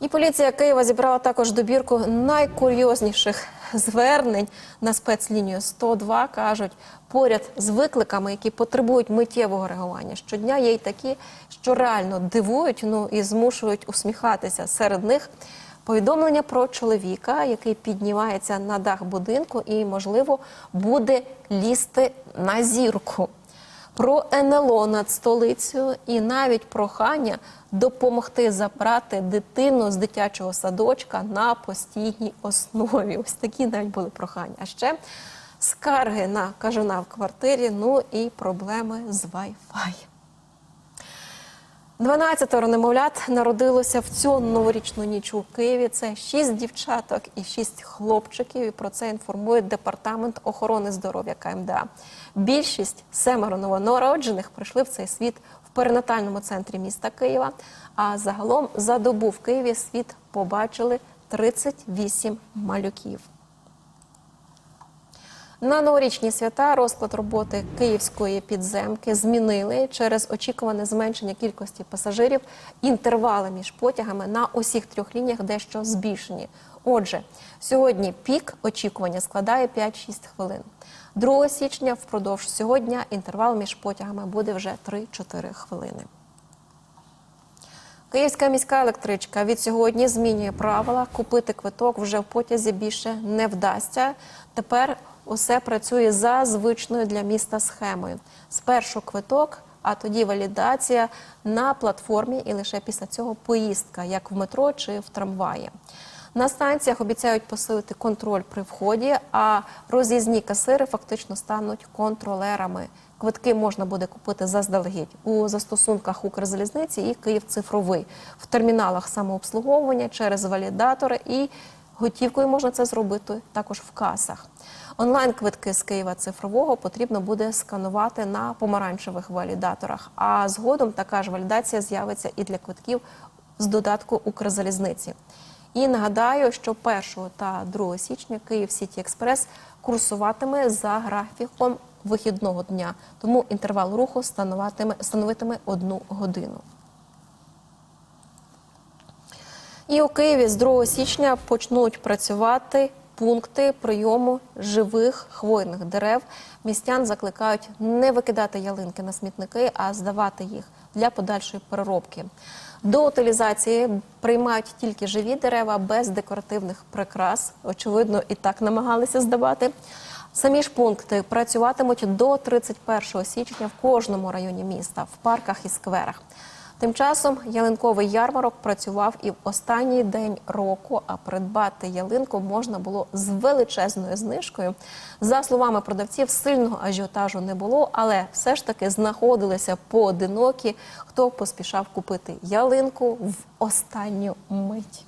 І поліція Києва зібрала також добірку найкурйозніших звернень на спецлінію 102. кажуть, поряд з викликами, які потребують миттєвого реагування. Щодня є й такі, що реально дивують, ну і змушують усміхатися. Серед них повідомлення про чоловіка, який піднімається на дах будинку і, можливо, буде лізти на зірку про НЛО над столицею і навіть прохання допомогти забрати дитину з дитячого садочка на постійній основі. Ось такі навіть були прохання. А ще скарги на кажана в квартирі, ну і проблеми з Wi-Fi. 12 немовлят народилося в цю новорічну ніч у Києві. Це 6 дівчаток і 6 хлопчиків. І про це інформує департамент охорони здоров'я КМДА. Більшість семеро новонароджених прийшли в цей світ в перинатальному центрі міста Києва. А загалом за добу в Києві світ побачили 38 малюків. На новорічні свята розклад роботи київської підземки змінили через очікуване зменшення кількості пасажирів. Інтервали між потягами на усіх трьох лініях дещо збільшені. Отже, сьогодні пік очікування складає 5-6 хвилин. 2 січня впродовж сьогодні інтервал між потягами буде вже 3-4 хвилини. Київська міська електричка від сьогодні змінює правила. Купити квиток вже в потязі більше не вдасться. Тепер усе працює за звичною для міста схемою. Спершу квиток, а тоді валідація на платформі, і лише після цього поїздка, як в метро чи в трамваї. На станціях обіцяють посилити контроль при вході, а роз'їзні касири фактично стануть контролерами. Квитки можна буде купити заздалегідь у застосунках Укрзалізниці і Київ цифровий в терміналах самообслуговування через валідатори і готівкою можна це зробити також в касах. Онлайн квитки з Києва цифрового потрібно буде сканувати на помаранчевих валідаторах. А згодом така ж валідація з'явиться і для квитків з додатку Укрзалізниці. І нагадаю, що 1 та 2 січня Київ Сіті Експрес курсуватиме за графіком вихідного дня, тому інтервал руху становитиме, одну годину. І у Києві з 2 січня почнуть працювати пункти прийому живих хвойних дерев. Містян закликають не викидати ялинки на смітники, а здавати їх для подальшої переробки. До утилізації приймають тільки живі дерева без декоративних прикрас. Очевидно, і так намагалися здавати. Самі ж пункти працюватимуть до 31 січня в кожному районі міста, в парках і скверах. Тим часом ялинковий ярмарок працював і в останній день року, а придбати ялинку можна було з величезною знижкою. За словами продавців, сильного ажіотажу не було, але все ж таки знаходилися поодинокі, хто поспішав купити ялинку в останню мить.